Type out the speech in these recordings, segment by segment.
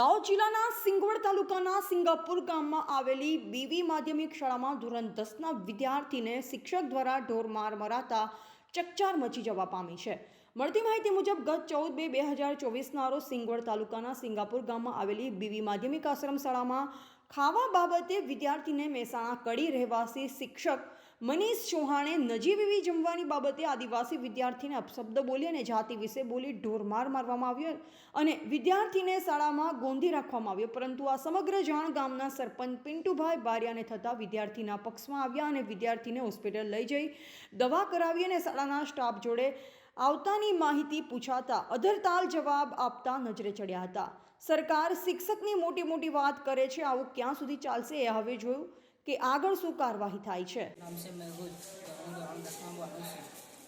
દાહોદ જિલ્લાના સિંગવડ તાલુકાના સિંગાપુર ગામમાં આવેલી બીવી માધ્યમિક શાળામાં ધોરણ દસના વિદ્યાર્થીને શિક્ષક દ્વારા ઢોરમાર મરાતા ચકચાર મચી જવા પામી છે. મળતી માહિતી મુજબ, ગત ચૌદ બે બે હજાર ચોવીસના રોજ સિંગવડ તાલુકાના સિંગાપુર ગામમાં આવેલી બીવી માધ્યમિક આશ્રમ શાળામાં ખાવા બાબતે વિદ્યાર્થીને મહેસાણા કડી રહેવાસી શિક્ષક મનીષ ચૌહાણે નજીવી જમવાની બાબતે આદિવાસી વિદ્યાર્થીને અપશબ્દ બોલી અને જાતિ વિશે બોલી ઢોરમાર મારવામાં આવ્યો અને વિદ્યાર્થીને શાળામાં ગોંધી રાખવામાં આવ્યો. પરંતુ આ સમગ્ર જાણ ગામના સરપંચ પિન્ટુભાઈ બારિયાને થતાં વિદ્યાર્થીના પક્ષમાં આવ્યા અને વિદ્યાર્થીને હોસ્પિટલ લઈ જઈ દવા કરાવી અને શાળાના સ્ટાફ જોડે આવતાની માહિતી પૂછાતા અધરતાલ જવાબ આપતા નજરે ચડ્યા હતા. સરકાર શિક્ષકની મોટી મોટી વાત કરે છે, આવું ક્યાં સુધી ચાલશે એ હવે જોયું કે આગળ શું કાર્યવાહી થાય છે. નામ છે મહેબૂબ હું ધોરણ દસમાં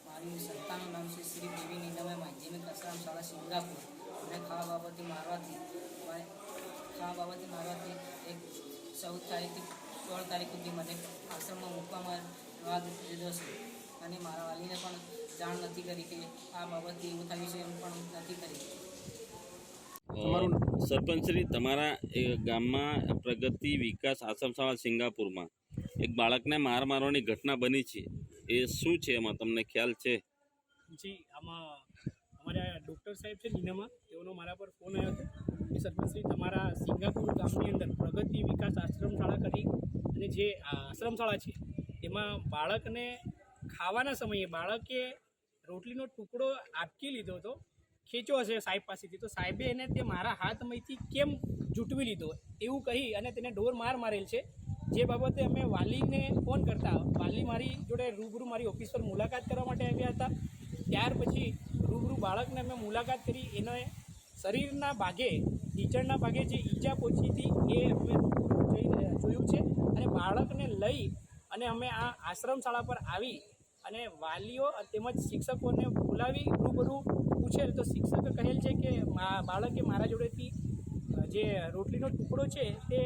મારી સંતાનું નામ છે શ્રી દેવી નીલમય માધ્યમિક આશ્રમ શાળા સિંગાપુર અને ખાવા બાબતે મારવાથી, મારે ખાવા બાબતે મારવાથી એક ચૌદ તારીખથી સોળ તારીખ સુધી મને આશ્રમમાં મૂકવામાં વાદ લીધો છે. અને મારા વાલીને પણ જાણ નથી કરી કે આ બાબતે એવું થયું છે એમ પણ નથી કરી. સરપંચશ્રી તમારા ગામમાં પ્રગતિ વિકાસ આશ્રમ શાળા સિંગાપુરમાં એક બાળકને માર મારવાની ઘટના બની છે. એ શું છે એમાં? તમને ખ્યાલ છે? જી આમાં અમારા ડૉક્ટર સાહેબ છે નીનામાં તેઓનો મારા પર ફોન આવ્યો હતો. કે સરપંચશ્રી તમારા સિંગાપુર ગામની અંદર પ્રગતિ વિકાસ આશ્રમ શાળા કરી અને જે આશ્રમ શાળા છે એમાં બાળકને ખાવાના સમયે બાળકે રોટલીનો ટુકડો આપકી લીધો હતો. ખેંચ્યો હશે સાહેબ પાસેથી. તો સાહેબે એને તે મારા હાથમાંથી કેમ જૂટવી લીધો એવું કહી અને તેને ઢોર માર મારેલ છે. જે બાબતે અમે વાલીને ફોન કરતા વાલી મારી જોડે રૂબરૂ મારી ઓફિસ પર મુલાકાત કરવા માટે આવ્યા હતા. ત્યાર પછી રૂબરૂ બાળકને અમે મુલાકાત કરી. એને શરીરના ભાગે ટીચરના ભાગે જે ઈજા પહોંચી હતી એ અમે જોયું છે અને બાળકને લઈ અને અમે આ આશ્રમ શાળા પર આવી અને વાલીઓ તેમજ શિક્ષકોને બોલાવી રૂબરૂ પૂછેલ તો શિક્ષકે કહેલ છે કે બાળકે મારા જોડેથી જે રોટલીનો ટુકડો છે તે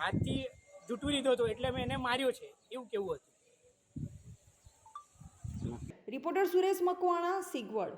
હાથથી જૂટવી લીધો હતો એટલે મેં એને માર્યો છે. એવું કેવું હતું? રિપોર્ટર સુરેશ મકવાણા, સિગવડ.